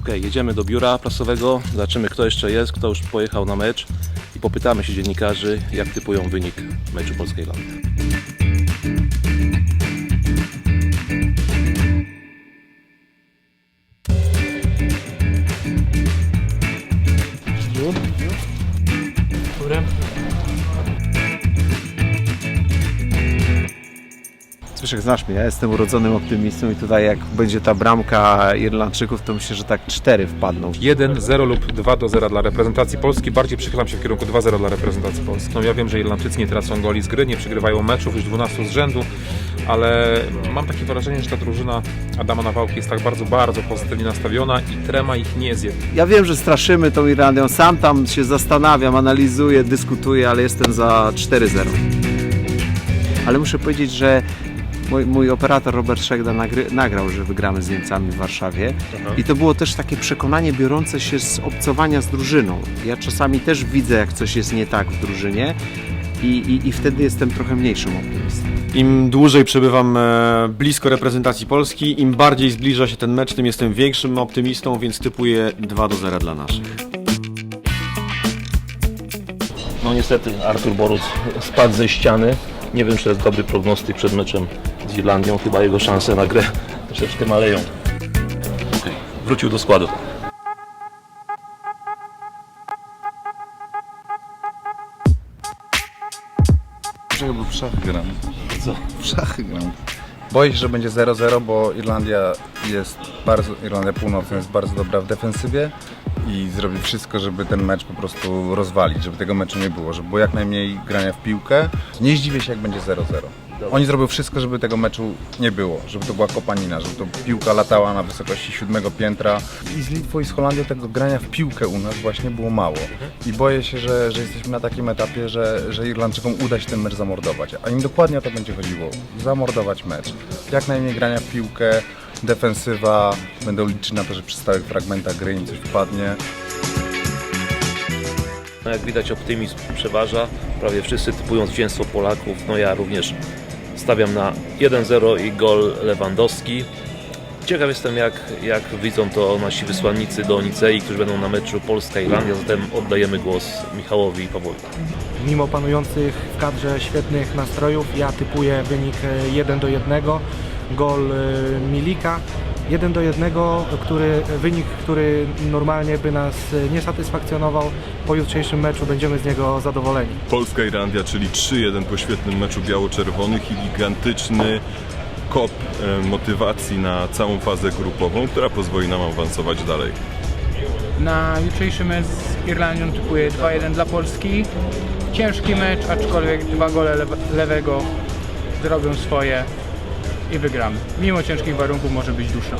Okej, jedziemy do biura prasowego, zobaczymy kto jeszcze jest, kto już pojechał na mecz i popytamy się dziennikarzy, jak typują wynik meczu Polskiej Irlandii. Zbyszek, znasz mnie, ja jestem urodzonym optymistą i tutaj jak będzie ta bramka Irlandczyków, to myślę, że tak cztery wpadną. 1-0 lub 2 do 0 dla reprezentacji Polski. Bardziej przychylam się w kierunku 2-0 dla reprezentacji Polski. No ja wiem, że Irlandczycy nie tracą goli z gry, nie przegrywają meczów już 12 z rzędu, ale mam takie wrażenie, że ta drużyna Adama Nawałki jest tak bardzo, bardzo pozytywnie nastawiona i trema ich nie zje. Ja wiem, że straszymy tą Irlandią, sam tam się zastanawiam, analizuję, dyskutuję, ale jestem za 4-0. Ale muszę powiedzieć, że mój, mój operator Robert Szegda nagry, nagrał, że wygramy z Niemcami w Warszawie i to było też takie przekonanie biorące się z obcowania z drużyną. Ja czasami też widzę, jak coś jest nie tak w drużynie i, i, i wtedy jestem trochę mniejszym optymistą. Im dłużej przebywam e, blisko reprezentacji Polski, im bardziej zbliża się ten mecz, tym jestem większym optymistą, więc typuję 2 do 0 dla naszych. No niestety Artur Boruc spadł ze ściany. Nie wiem, czy to jest dobry prognostyk przed meczem z Irlandią. Chyba jego szanse na grę troszeczkę maleją. Okej, wrócił do składu. Dlaczego był w szachy gram? Co? W szachy gram. Boję się, że będzie 0-0, bo Irlandia jest bardzo, Irlandia Północna jest bardzo dobra w defensywie i zrobi wszystko, żeby ten mecz po prostu rozwalić, żeby tego meczu nie było, żeby było jak najmniej grania w piłkę. Nie zdziwię się, jak będzie 0-0. Oni zrobią wszystko, żeby tego meczu nie było, żeby to była kopanina, żeby to piłka latała na wysokości siódmego piętra. I z Litwą i z Holandią tego grania w piłkę u nas właśnie było mało. I boję się, że, że jesteśmy na takim etapie, że, że Irlandczykom uda się ten mecz zamordować. A im dokładnie o to będzie chodziło. Zamordować mecz. Jak najmniej grania w piłkę, defensywa, będą liczyć na to, że przy stałych fragmentach gry im coś wpadnie. No jak widać optymizm przeważa. Prawie wszyscy typują zwycięstwo Polaków. No ja również stawiam na 1-0 i gol Lewandowski. Ciekaw jestem jak, jak widzą to nasi wysłannicy do Nicei, którzy będą na meczu Polska-Irlandia, zatem oddajemy głos Michałowi i Pawłowi. Mimo panujących w kadrze świetnych nastrojów, ja typuję wynik e, 1 do 1, gol e, Milika. 1 do 1, który, wynik, który normalnie by nas nie satysfakcjonował. Po jutrzejszym meczu będziemy z niego zadowoleni. Polska-Irlandia, czyli 3-1 po świetnym meczu biało-czerwonych i gigantyczny kop e, motywacji na całą fazę grupową, która pozwoli nam awansować dalej. Na jutrzejszy mecz z Irlandią typuję 2-1 dla Polski. Ciężki mecz, aczkolwiek dwa gole lewe, lewego zrobią swoje i wygramy. Mimo ciężkich warunków może być dusza.